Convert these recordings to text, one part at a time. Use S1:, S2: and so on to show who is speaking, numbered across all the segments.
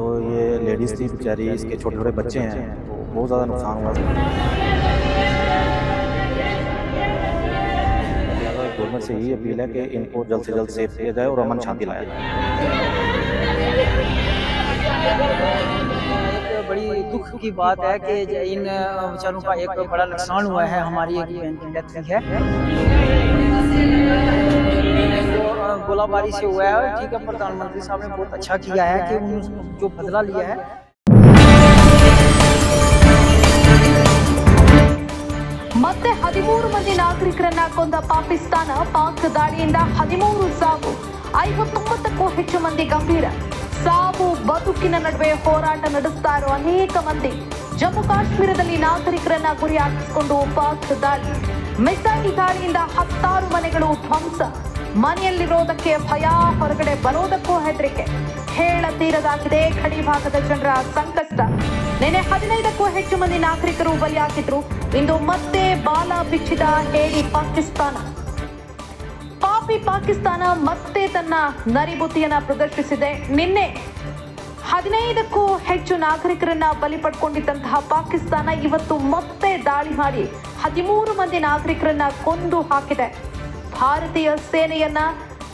S1: जो ये लेडीज़ थी, बेचारी, इसके छोटे छोटे बच्चे हैं बहुत ज़्यादा नुकसान हुआ। गवर्नमेंट से यही अपील है कि इनको जल्द से जल्द सेफ़ किया जाए और अमन शांति लाया जाए।
S2: बड़ी दुख की बात है कि इन बेचारों का एक बड़ा नुकसान हुआ है, हमारी एक बहन की डेथ हुई है। गोलाबारी से हुआ है ठीक है प्रधानमंत्री साहब ने बहुत अच्छा किया है कि उन जो बदला लिया है
S3: ಮತ್ತೆ ಹದಿಮೂರು ಮಂದಿ ನಾಗರಿಕರನ್ನ ಕೊಂದ ಪಾಕಿಸ್ತಾನ ಪಾಕ್ ದಾಳಿಯಿಂದ ಹದಿಮೂರು ಸಾವು ಐವತ್ತೊಂಬತ್ತಕ್ಕೂ ಹೆಚ್ಚು ಮಂದಿ ಗಂಭೀರ ಸಾವು ಬದುಕಿನ ನಡುವೆ ಹೋರಾಟ ನಡೆಸ್ತಾ ಇರೋ ಅನೇಕ ಮಂದಿ ಜಮ್ಮು ಕಾಶ್ಮೀರದಲ್ಲಿ ನಾಗರಿಕರನ್ನ ಗುರಿಯಾಗಿಸಿಕೊಂಡು ಪಾಕ್ ದಾಳಿ ಮಿಸೈಲ್ ದಾಳಿಯಿಂದ ಹತ್ತಾರು ಮನೆಗಳು ಧ್ವಂಸ ಮನೆಯಲ್ಲಿರೋದಕ್ಕೆ ಭಯ, ಹೊರಗಡೆ ಬರೋದಕ್ಕೂ ಹೆದರಿಕೆ. ಹೇಳತೀರದಾಗಿದೆ ಗಡಿ ಭಾಗದ ಜನರ ಸಂಕಷ್ಟ. ನಿನ್ನೆ ಹದಿನೈದಕ್ಕೂ ಹೆಚ್ಚು ಮಂದಿ ನಾಗರಿಕರು ಬಲಿಯಾಗಿದ್ರು. ಇಂದು ಮತ್ತೆ ಬಾಲ ಬಿಚ್ಚಿದ ಹೇಳಿ ಪಾಕಿಸ್ತಾನ. ಪಾಪಿ ಪಾಕಿಸ್ತಾನ ಮತ್ತೆ ತನ್ನ ನರಿಬುತ್ತಿಯನ್ನ ಪ್ರದರ್ಶಿಸಿದೆ. ನಿನ್ನೆ ಹದಿನೈದಕ್ಕೂ ಹೆಚ್ಚು ನಾಗರಿಕರನ್ನ ಬಲಿ ಪಡ್ಕೊಂಡಿದ್ದಂತಹ ಪಾಕಿಸ್ತಾನ ಇವತ್ತು ಮತ್ತೆ ದಾಳಿ ಮಾಡಿ ಹದಿಮೂರು ಮಂದಿ ನಾಗರಿಕರನ್ನ ಕೊಂದು ಹಾಕಿದೆ. ಭಾರತೀಯ ಸೇನೆಯನ್ನ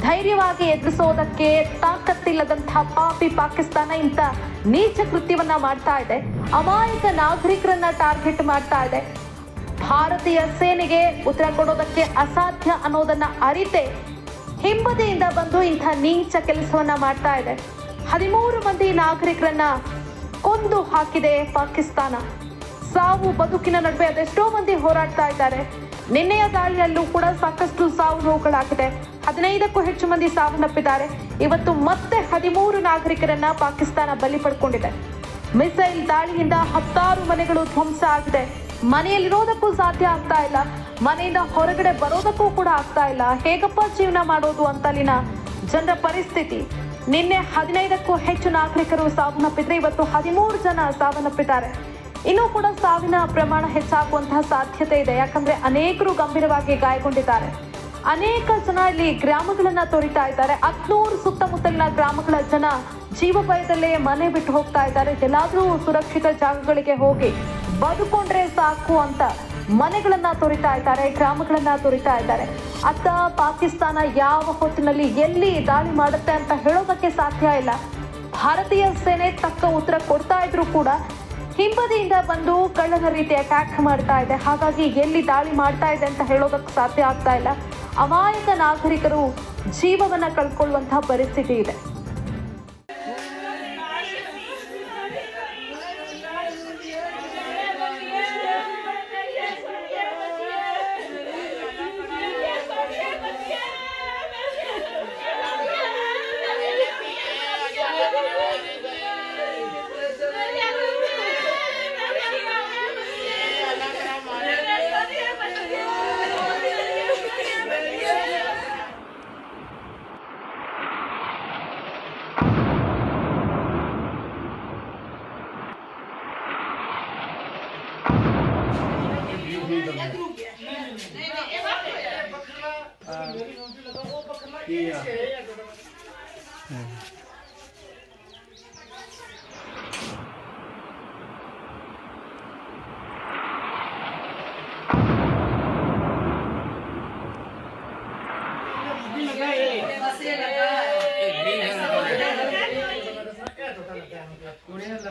S3: ಧೈರ್ಯವಾಗಿ ಎದುರಿಸೋದಕ್ಕೆ ತಾಕತ್ತಿಲ್ಲದಂತಹ ಪಾಪಿ ಪಾಕಿಸ್ತಾನ ಇಂಥ ನೀಚ ಕೃತ್ಯವನ್ನ ಮಾಡ್ತಾ ಇದೆ. ಅಮಾಯಕ ನಾಗರಿಕರನ್ನ ಟಾರ್ಗೆಟ್ ಮಾಡ್ತಾ ಇದೆ. ಭಾರತೀಯ ಸೇನೆಗೆ ಉತ್ತರ ಕೊಡೋದಕ್ಕೆ ಅಸಾಧ್ಯ ಅನ್ನೋದನ್ನ ಅರಿತೆ ಹಿಂಬದಿಯಿಂದ ಬಂದು ಇಂಥ ನೀಚ ಕೆಲಸವನ್ನ ಮಾಡ್ತಾ ಇದೆ. ಹದಿಮೂರು ಮಂದಿ ನಾಗರಿಕರನ್ನ ಕೊಂದು ಹಾಕಿದೆ ಪಾಕಿಸ್ತಾನ. ಸಾವು ಬದುಕಿನ ನಡುವೆ ಅದೆಷ್ಟೋ ಮಂದಿ ಹೋರಾಡ್ತಾ ಇದ್ದಾರೆ. ನಿನ್ನೆಯ ದಾಳಿಯಲ್ಲೂ ಕೂಡ ಸಾಕಷ್ಟು ಸಾವು ನೋವುಗಳಾಗಿದೆ. ಹದಿನೈದಕ್ಕೂ ಹೆಚ್ಚು ಮಂದಿ ಸಾವನ್ನಪ್ಪಿದ್ದಾರೆ. ಇವತ್ತು ಮತ್ತೆ ಹದಿಮೂರು ನಾಗರಿಕರನ್ನ ಪಾಕಿಸ್ತಾನ ಬಲಿ ಪಡ್ಕೊಂಡಿದೆ. ಮಿಸೈಲ್ ದಾಳಿಯಿಂದ ಹತ್ತಾರು ಮನೆಗಳು ಧ್ವಂಸ ಆಗಿದೆ. ಮನೆಯಲ್ಲಿರೋದಕ್ಕೂ ಸಾಧ್ಯ ಆಗ್ತಾ ಇಲ್ಲ. ಮನೆಯಿಂದ ಹೊರಗಡೆ ಬರೋದಕ್ಕೂ ಕೂಡ ಆಗ್ತಾ ಇಲ್ಲ. ಹೇಗಪ್ಪ ಜೀವನ ಮಾಡೋದು ಅಂತಲ್ಲಿನ ಜನರ ಪರಿಸ್ಥಿತಿ. ನಿನ್ನೆ ಹದಿನೈದಕ್ಕೂ ಹೆಚ್ಚು ನಾಗರಿಕರು ಸಾವನ್ನಪ್ಪಿದ್ರೆ ಇವತ್ತು ಹದಿಮೂರು ಜನ ಸಾವನ್ನಪ್ಪಿದ್ದಾರೆ. ಇನ್ನೂ ಕೂಡ ಸಾವಿನ ಪ್ರಮಾಣ ಹೆಚ್ಚಾಗುವಂತಹ ಸಾಧ್ಯತೆ ಇದೆ. ಯಾಕಂದ್ರೆ ಅನೇಕರು ಗಂಭೀರವಾಗಿ ಗಾಯಗೊಂಡಿದ್ದಾರೆ. ಅನೇಕ ಜನ ಇಲ್ಲಿ ಗ್ರಾಮಗಳನ್ನ ತೊರಿತಾ ಇದ್ದಾರೆ. ಹತ್ನೂರು ಸುತ್ತಮುತ್ತಲಿನ ಗ್ರಾಮಗಳ ಜನ ಜೀವ ಭಯದಲ್ಲೇ ಮನೆ ಬಿಟ್ಟು ಹೋಗ್ತಾ ಇದ್ದಾರೆ. ಎಲ್ಲಾದ್ರೂ ಸುರಕ್ಷಿತ ಜಾಗಗಳಿಗೆ ಹೋಗಿ ಬದುಕೊಂಡ್ರೆ ಸಾಕು ಅಂತ ಮನೆಗಳನ್ನ ತೊರಿತಾ ಇದ್ದಾರೆ, ಗ್ರಾಮಗಳನ್ನ ತೊರಿತಾ ಇದ್ದಾರೆ. ಅತ್ತ ಪಾಕಿಸ್ತಾನ ಯಾವ ಹೊತ್ತಿನಲ್ಲಿ ಎಲ್ಲಿ ದಾಳಿ ಮಾಡುತ್ತೆ ಅಂತ ಹೇಳೋದಕ್ಕೆ ಸಾಧ್ಯ ಇಲ್ಲ. ಭಾರತೀಯ ಸೇನೆ ತಕ್ಕ ಉತ್ತರ ಕೊಡ್ತಾ ಇದ್ರು ಕೂಡ ಹಿಂಬದಿಯಿಂದ ಬಂದು ಕಳ್ಳನ ರೀತಿ ಅಟ್ಯಾಕ್ ಮಾಡ್ತಾ ಇದೆ. ಹಾಗಾಗಿ ಎಲ್ಲಿ ದಾಳಿ ಮಾಡ್ತಾ ಇದೆ ಅಂತ ಹೇಳೋದಕ್ಕೆ ಸಾಧ್ಯ ಆಗ್ತಾ ಇಲ್ಲ. ಅಮಾಯಕ ನಾಗರಿಕರು ಜೀವವನ್ನ ಕಳ್ಕೊಳ್ಳುವಂತಹ ಪರಿಸ್ಥಿತಿ ಇದೆ.
S4: കുടിയ ലക്ഷ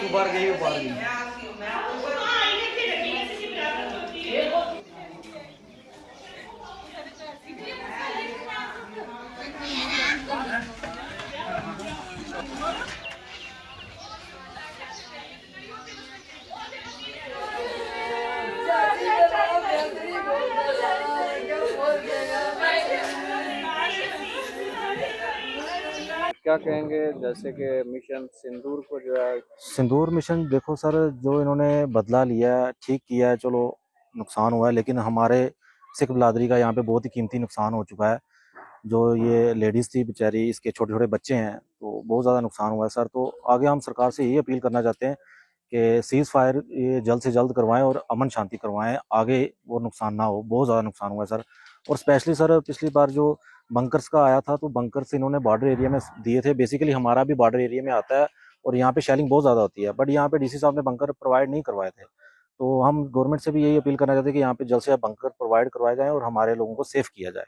S4: तू बाहर गई वो बाहर गई क्या कहेंगे, जैसे कि मिशन सिंदूर को जो है?
S1: सिंदूर मिशन देखो सर, जो इन्होंने बदला लिया ठीक किया है, चलो नुकसान हुआ है, लेकिन हमारे सिख बिरादरी का यहाँ पे बहुत ही कीमती नुकसान हो चुका है। जो ये लेडीज़ थी बेचारी, इसके छोटे छोटे बच्चे हैं तो बहुत ज़्यादा नुकसान हुआ है सर। तो आगे हम सरकार से यही अपील करना चाहते हैं कि सीज फायर ये जल्द से जल्द करवाएँ और अमन शांति करवाएँ, आगे वो नुकसान ना हो, बहुत ज़्यादा नुकसान हुआ है सर। और स्पेशली सर, पिछली बार जो बंकर्स का आया था तो बंकर्स इन्होंने बॉर्डर एरिया में दिए थे। बेसिकली हमारा भी बॉर्डर एरिया में आता है और यहाँ पे शेलिंग बहुत ज़्यादा होती है। बट यहाँ पे डीसी साहब ने बंकर प्रोवाइड नहीं करवाए थे। तो हम गवर्नमेंट से भी यही अपील करना चाहते हैं कि यहाँ पे जल्द से जल्द बंकर प्रोवाइड करवाए जाएँ और हमारे लोगों को सेफ़ किया जाए।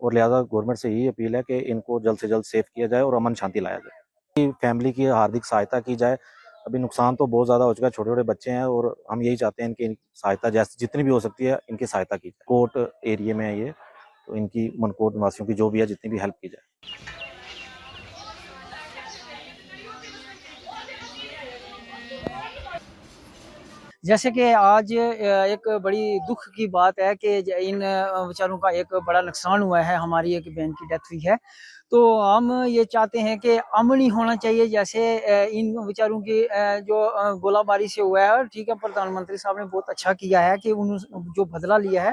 S1: और लिहाजा गवर्नमेंट से यही अपील है कि इनको जल्द से जल्द सेफ़ किया जाए और अमन शांति लाया जाए। फैमिली की हार्दिक सहायता की जाए। अभी नुकसान तो बहुत ज़्यादा हो चुका है छोटे छोटे बच्चे हैं और हम यही चाहते हैं इनकी सहायता जैसे जितनी भी हो सकती है, इनकी सहायता की जाए। कोर्ट एरिए में है ये। तो इनकी मनकोट निवासियों की जो भी है, जितनी भी हेल्प की जाए।
S2: जैसे कि आज एक बड़ी दुख की बात है कि इन बेचारों का एक बड़ा नुकसान हुआ है, हमारी एक बहन की डेथ हुई है। तो हम ये चाहते हैं कि अमन ही होना चाहिए, जैसे इन बेचारों की जो गोलाबारी से हुआ है, और ठीक है, प्रधानमंत्री साहब ने बहुत अच्छा किया है कि उन जो बदला लिया है।